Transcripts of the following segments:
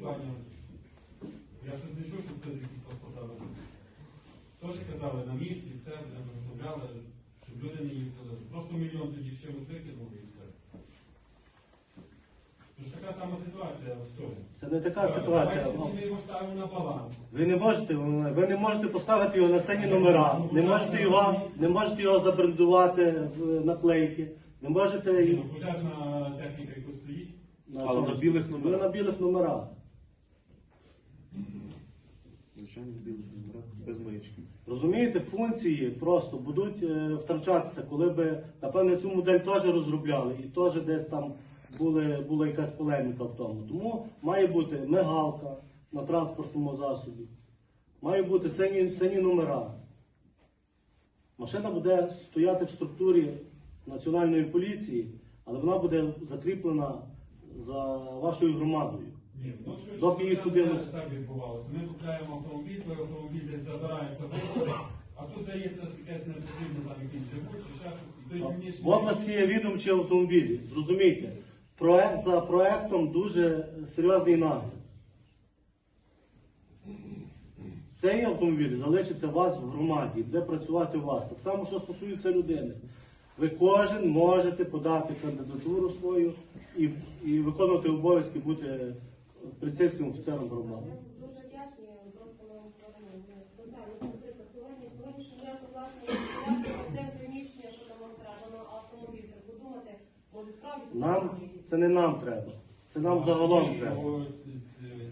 придбання. Я щось не чув, щоб хтось якісь паспорта робив. Теж казали на місці, все, виготовляли, щоб люди не їздили. Просто мільйон тоді ще викинули і все. Тож така сама ситуація в цьому. Це не така ситуація. Давайте ми його ставимо на баланс. Ви не можете, ви не можете поставити його на сині номера, не можете його, не можете його забрендувати в наклейки, не можете Ні, ну, Пожежна техніка, яка стоїть. на, Але на білих Ви номерах. на білих номерах. Звичайно, в білих номерах, без маячків. Розумієте, функції просто будуть е, втрачатися, коли би, напевно, цю модель теж розробляли і теж десь там були, була якась полеміка в тому. Тому має бути мигалка на транспортному засобі, має бути сині, сині номера. Машина буде стояти в структурі національної поліції, але вона буде закріплена за вашою громадою. Ні, ну що Доки її так відбувалося. Ми купляємо автомобіль, той автомобіль десь забирається в область, а тут дається якесь непотрібне там якийсь живуть чи ще щось. І той області є відомчі автомобілі. Зрозумійте, проект за проектом дуже серйозний нагляд. Цей автомобіль залишиться у вас в громаді, буде працювати у вас. Так само, що стосується людини. Ви кожен можете подати кандидатуру свою і, і виконувати обов'язки бути поліцейським офіцером громади. Ми дуже вдячні, просто. Ну, тут Нам це не нам треба. Це нам загалом треба.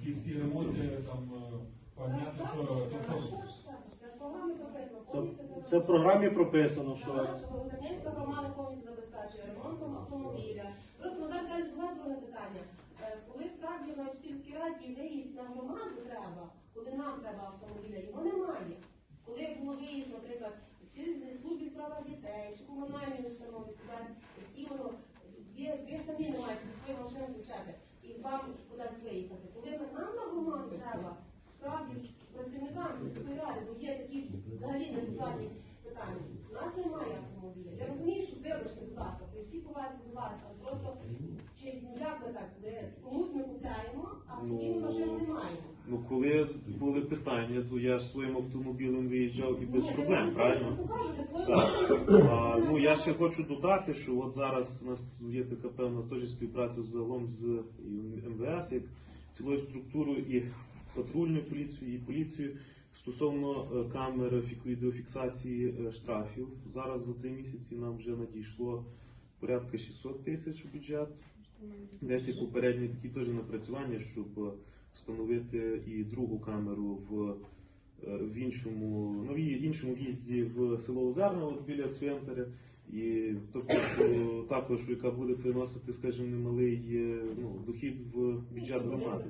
Ті всі ремонти там е, що Так, а що? Це в програмі прописано. Це, в програмі прописано, що. Володимирська громада повністю забезпечує ремонтом автомобіля. Просто зараз друге питання. Е, Коли справді на сільській раді виїзд на громаду треба, коли нам треба автомобіля, його немає. Коли було виїзд, наприклад, чи з службі справа дітей, чи комунальні установи кудись, і воно ви самі не маєте свої машини включати і вам кудись виїхати. Коли нам на громаду треба, справді працівникам сільської ради, бо є такі взагалі невідкладні питання. У нас немає автомобіля. Я розумію, що вибачте, будь ласка, при всій повазі, будь ласка, просто чи ну, як ми так, комусь ми купляємо, а собі ми машин не маємо. Ну, коли були питання, то я ж своїм автомобілем виїжджав і без Ні, проблем, ви правильно? А, ну я ще хочу додати, що от зараз у нас є така певна теж співпраця загалом з МВС, як цілою структурою і патрульною поліцією, і поліцією стосовно е, камер фік- відеофіксації е, штрафів. Зараз за три місяці нам вже надійшло порядка 600 тисяч в бюджет. Десь є попередні такі теж напрацювання, щоб встановити і другу камеру в, е, в іншому, ну, іншому в'їзді в село Озерно біля цвинтаря. І тобто також, яка буде приносити, скажімо, немалий е, ну, дохід в бюджет громади.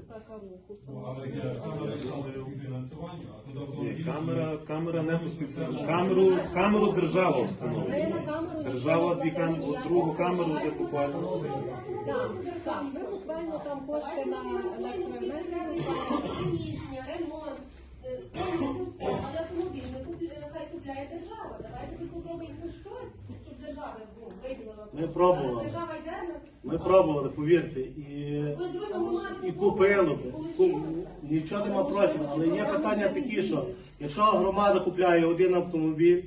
ну, Ні, камера, камера не поспівфінансує. Камеру, камеру держава встановлює. Держава дві камери, другу камеру вже буквально. Так, так, ми буквально там кошти на електроенергію. Ремонт, е, повністю все. Але автомобіль не купля- хай купляє держава. Давайте ми попробуємо хоч щось, ну. Ми пробували. Держава йде на Ми пробували, повірте, і, громада і купили б. получилося. Нічого нема проти, але є питання такі, що якщо громада купляє один автомобіль,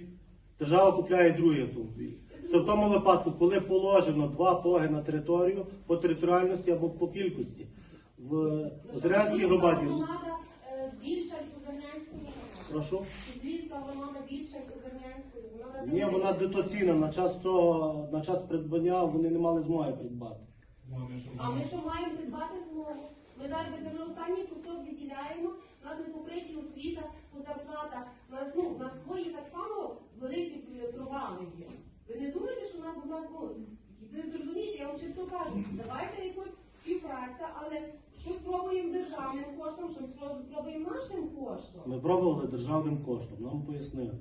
держава купляє другий автомобіль. Це в тому випадку, коли положено два поги на територію по територіальності або по кількості. В Озерянській громаді. Громада е, більша від Озернянської громади. Прошу. Злінська громада більша від Озернянської. Ні, вона дотаційна. На час цього, на час придбання вони не мали змоги придбати. А ми що маємо придбати знову? Ми зараз без останній кусок відділяємо, у нас не покриті освіта по зарплатах, у нас, ну, у нас свої так само великі провали є. Ви не думаєте, що у нас, у нас ну, ви зрозумієте, я вам чесно кажу, давайте якось співпраця, але що спробуємо державним коштом, що спробуємо нашим коштом. Ми пробували державним коштом, нам пояснили.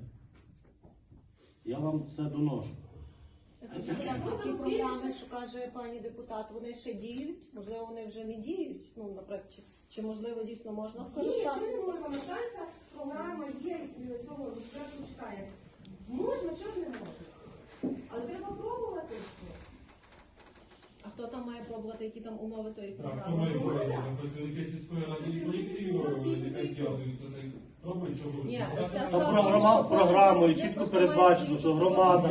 Я вам це доношу. Програми, що каже пані депутат, вони ще діють? Можливо, вони вже не діють? Ну, наприклад, чи, чи можливо дійсно можна Ні, що не можна, американська програма є е, цього зараз читає. Можна, чого ж не можна? Але треба пробувати щось. А хто там має пробувати, які там умови тої Так, хто програми? має бути? Працівники сільської ради і поліції, так що будуть. Ні, програма- програмою чітко передбачено, що громада.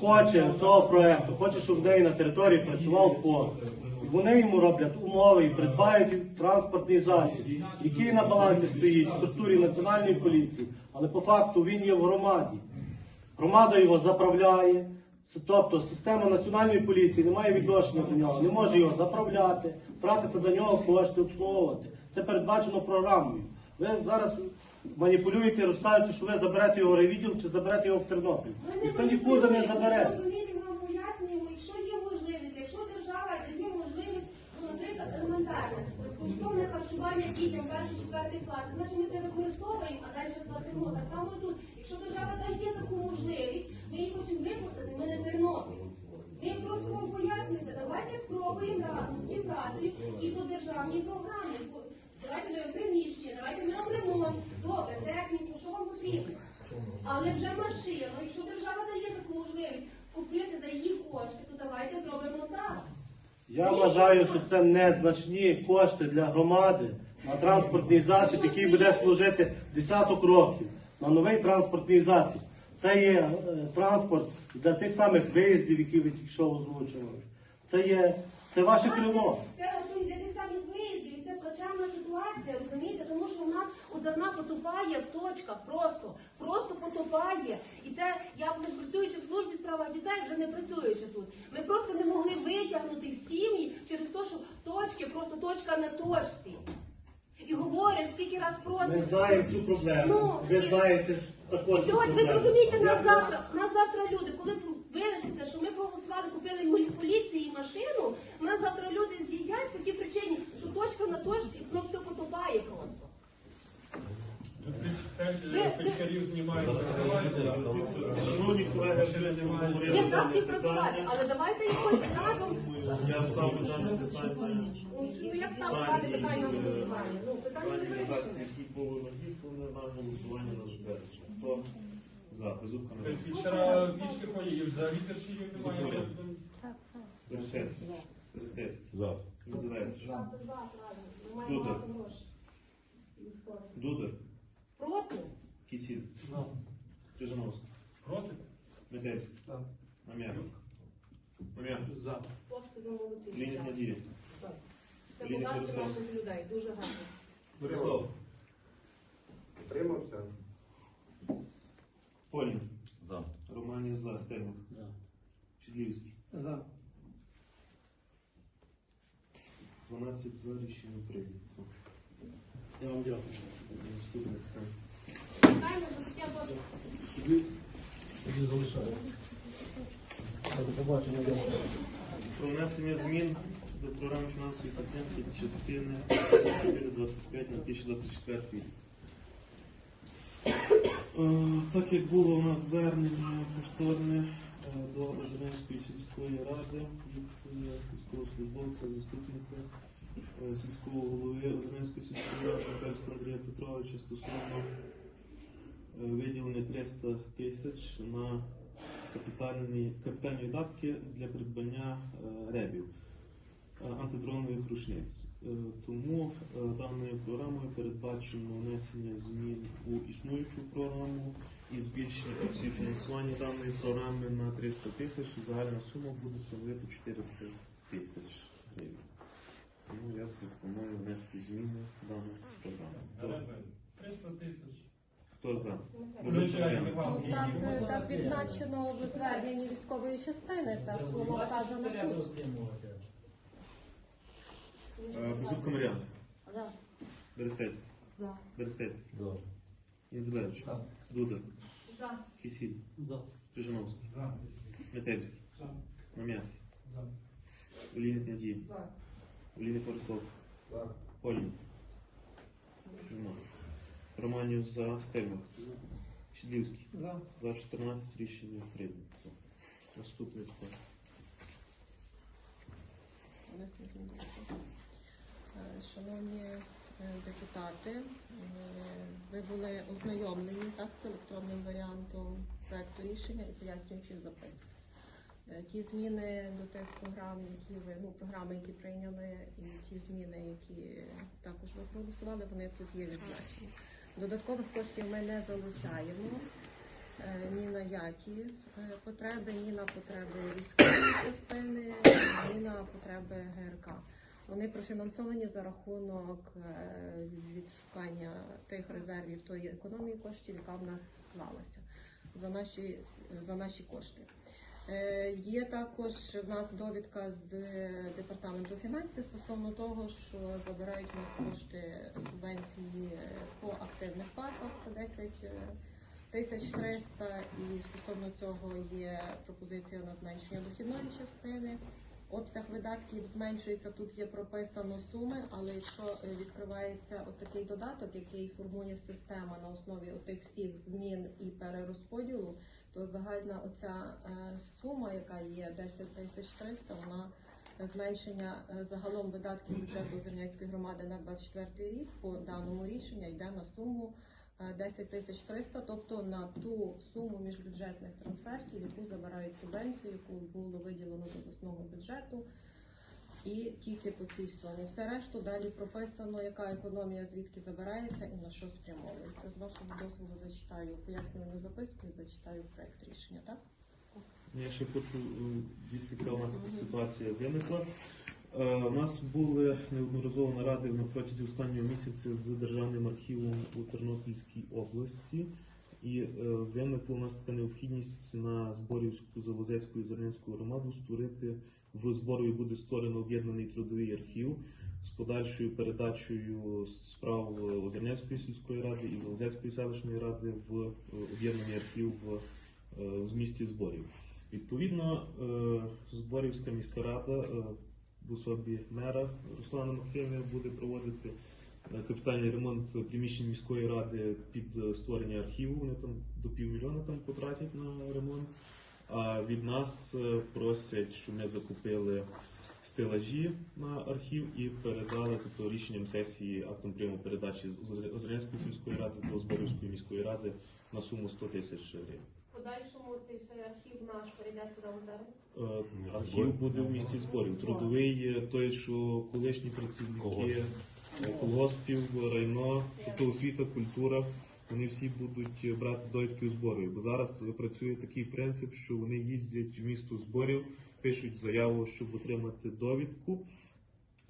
Хоче цього проекту, хоче, щоб в неї на території працював порт. Вони йому роблять умови і придбають транспортний засіб, який на балансі стоїть в структурі національної поліції, але по факту він є в громаді. Громада його заправляє, тобто система національної поліції не має відношення до нього, не може його заправляти, тратити до нього кошти, обслуговувати. Це передбачено програмою. Ви зараз маніпулюєте, розказуєте, що ви заберете його в райвідділ чи заберете його в Тернопіль. Ніхто нікуди не забере. Розумієте, ми вам пояснюємо, якщо є можливість, якщо держава дає можливість, ну, наприклад, елементарне, безкоштовне харчування дітям перший четвертий клас, значить ми це використовуємо, а далі платимо. Так само і тут. Якщо держава дає таку можливість, ми її хочемо використати, ми не Тернопіль. Ми просто вам пояснюєте, давайте спробуємо разом співпрацею і по державній програмі. Давайте ми приміщення, давайте ми ремонт, добре, техніку, що вам потрібно. Але вже машину, якщо держава дає таку можливість купити за її кошти, то давайте зробимо так. Я вважаю, що це незначні кошти для громади на транспортний засіб, який буде служити десяток років. На новий транспортний засіб. Це є е, транспорт для тих самих виїздів, які ви тільки що озвучували. Це є це ваше крило. Це от для тих самих виїздів, і це плачевна ситуація, розумієте? Тому що у нас у зерна потопає в точках просто, просто потопає. І це я не працюючи в службі справа дітей, вже не працюючи тут. Ми просто не могли витягнути сім'ї через те, що точки, просто точка на точці. І говориш, скільки раз Ми просиш. знаємо цю проблему. Ну, Ви знаєте також. І сьогодні ви зрозумієте нас завтра. Нас завтра люди, коли винесеться, що ми проголосували, купили полі- поліції машину, нас завтра люди з'їдять по тій причині, що точка на точці, воно все потопає просто. Знімають. Шановні колеги, немає. нас співпрацювати, але давайте якось разом. Я ставлю дане питання. Ну як ставити питання на голосування? Ну питання редакції, які були надіслані на голосування на. Хто за? Безумка не Під вчора пішки ходять, взагалі немає. Дудар. Дудар. Проти? Кісіль. Крижановський. Проти? Метельський. Так. Нам'янов. Нам'янов. За. Хлопці, ви молодці. Лінік дівчата. Надія. Це Лінік податки Борислав. наших людей. Дуже гарно. Борислав. Утримався. Полін. За. Романів за. Стельмах. Чідлівський. За. 12 за рішення прийнято. Я вам дякую. Питання. Тоді залишаю. До побачення. Про внесення змін до програми фінансової підтримки частини 425 на 2024 рік. Е, Так як було у нас звернення повторне е, до Озерненської сільської ради від е, військовослужбовця, заступника сільського голови Озерненської сільської ради Петерського Андрія Петровича стосовно е, виділення 300 тисяч на капітальні, капітальні видатки для придбання е, ребів е, антидронових рушниць. Е, Тому е, даною програмою передбачено внесення змін у існуючу програму і збільшення обсягу фінансування даної програми на 300 тисяч. Загальна сума буде становити 400 тисяч гривень. Пропоную внести зміни в дану програму. Хто- 300 тисяч. Хто за? Звичайно, Ну, так, е, так відзначено в зверненні військової частини, та сума вказана тут. Е, Безубка Мар'яна. За. Берестець. За. Берестець. За. Інзелевич. Дуда. За. Кисіль. За. Крижановський. За. Метельський. За. Нам'ятий. За. Олійник Надія. За. Олійник Борислав. За. Полін. Нема. Романів за Стельмах. Щедлівський. За. За 14 рішення прийнято. Наступний. Е, Шановні е, депутати, е, ви були ознайомлені так, з електронним варіантом проекту рішення і пояснюючи запис. Е, Ті зміни до тих програм, які ви ну програми, які прийняли, і ті зміни, які також ви проголосували, вони тут є відзначені. Додаткових коштів ми не залучаємо е, ні на які е, потреби, ні на потреби військової частини, ні на потреби ГРК. Вони профінансовані за рахунок відшукання тих резервів тої економії коштів, яка в нас склалася за наші, за наші кошти. Е, Є також в нас довідка з департаменту фінансів стосовно того, що забирають у нас кошти субвенції е, по активних парках. Це 10 е, тисяч 300 і стосовно цього є пропозиція на зменшення дохідної частини. Обсяг видатків зменшується. Тут є прописано суми, але якщо е, відкривається от додаток, який формує система на основі отих всіх змін і перерозподілу, то загальна оця е, сума, яка є 10 тисяч 300, вона е, зменшення е, загалом видатків бюджету Зернянської громади на 24 рік по даному рішенню йде на суму е, 10 тисяч 300, тобто на ту суму міжбюджетних трансфертів, яку забирають субвенцію, яку було виділено до обласного бюджету. І тільки по цій сумі. Все решту далі прописано, яка економія звідки забирається і на що спрямовується. З вашого дозволу зачитаю пояснювальну записку і зачитаю проект рішення, так? Я ще хочу е, дивіться, у нас ситуація виникла. Е, У нас були неодноразово наради на протязі останнього місяця з державним архівом у Тернопільській області. І е, виникла у нас така необхідність на Зборівську Залозецьку і Зернянську громаду створити в Зборові буде створено об'єднаний трудовий архів з подальшою передачею справ Озернянської сільської ради і Залозецької селищної ради в е, об'єднаний архів в, е, в місті Зборів. Відповідно, е, Зборівська міська рада в особі мера Руслана Максимова буде проводити капітальний ремонт приміщень міської ради під створення архіву. Вони там до півмільйона там потратять на ремонт. А від нас е, просять, щоб ми закупили стелажі на архів і передали тобто рішенням сесії актом прийому передачі з Озерянської сільської ради до Зборівської міської ради на суму 100 тисяч гривень. Подальшому цей все архів наш перейде сюди в озеро. Е, Архів буде в місті зборів. Трудовий е, той, що колишні працівники колгоспів, райно, тобто освіта, культура. Вони всі будуть е, брати довідки зборів. Бо зараз працює такий принцип, що вони їздять в місто зборів, пишуть заяву, щоб отримати довідку.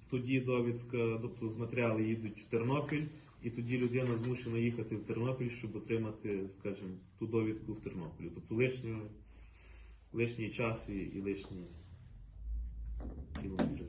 Тоді довідка, тобто матеріали їдуть в Тернопіль, і тоді людина змушена їхати в Тернопіль, щоб отримати, скажімо, ту довідку в Тернополі. Тобто лишню, лишній час і, і лишні кілометри.